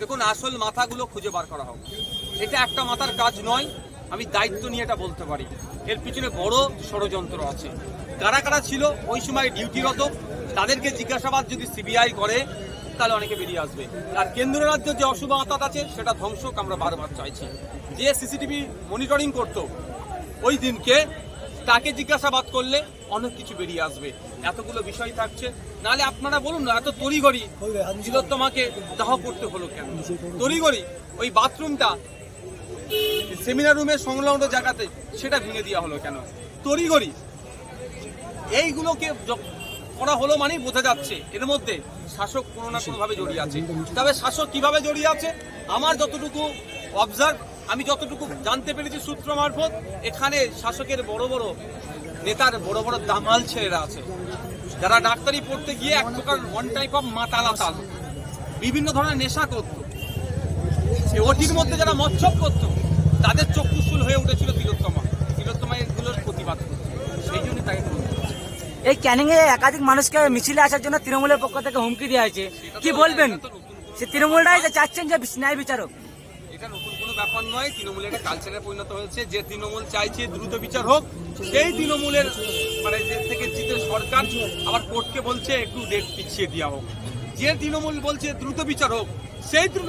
দেখুন, আসল মাথাগুলো খুঁজে বার করা হোক। এটা একটা মাথার কাজ নয়, আমি দায়িত্ব নিয়ে এটা বলতে পারি। এর পিছনে বড় ষড়যন্ত্র আছে। কারা কারা ছিল ওই সময় ডিউটিরত, তাদেরকে জিজ্ঞাসাবাদ যদি সিবিআই করে, তাহলে অনেকে বেরিয়ে আসবে। আর কেন্দ্র রাজ্য যে অশুভ আতাত আছে, সেটা ধ্বংসক আমরা বারবার চাইছি। যে সিসিটিভি মনিটরিং করতো, ওই দিনকে তাকে জিজ্ঞাসাবাদ করলে অনেক কিছু বেরিয়ে আসবে। এতগুলো বিষয় থাকছে। নাহলে আপনারা বলুন না, এত তড়িগড়ি তিলোত্তমাকে দাহ করতে হলো কেন? তড়িগড়ি ওই বাথরুমটা সেমিনার রুমের সংলগ্ন জায়গাতে, সেটা ভেঙে দেওয়া হলো কেন? তড়িগড়ি এইগুলোকে করা হলো মানেই বোঝা যাচ্ছে, এর মধ্যে শাসক কোনো না কোনোভাবে জড়িয়ে আছে। তবে শাসক কীভাবে জড়িয়ে আছে? আমার যতটুকু অবজার্ভ আমি যতটুকু জানতে পেরেছি সূত্র মারফত এখানে শাসকের বড় বড় নেতার বড় বড় দামাল ছেলেরা আছে। যারা ডাক্তারি পড়তে গিয়ে এক প্রকার ওয়ান টাইপ অফ মাতালাতাল বিভিন্ন ধরনের নেশা করত। ওটির মধ্যে যারা মৎসব করত তাদের চক্ষুশুল হয়ে উঠেছিল তিলোত্তমা। তিলোত্তমা এগুলোর প্রতিবাদ সেই জন্য তাকে এই ক্যানিং এ একাধিক মানুষকে মিছিলে আসার জন্য তৃণমূলের পক্ষ থেকে হুমকি দেওয়া হয়েছে। কি বলবেন? সে তৃণমূলরাই যে চাচ্ছেন যে ন্যায় বিচারক। এটা নতুন কোনো ব্যাপার নয়। তৃণমূলের একটা কালচারে পরিণত হয়েছে। যে তৃণমূল চাইছে দ্রুত বিচার হোক, সেই তৃণমূলের মানে যে থেকে জিতে সরকার আবার কোর্টকে বলছে, একটু ডেট পিছিয়ে দেওয়া হোক। যে তৃণমূল বলছে, দ্রুত বিচার হোক, সেই তৃণমূল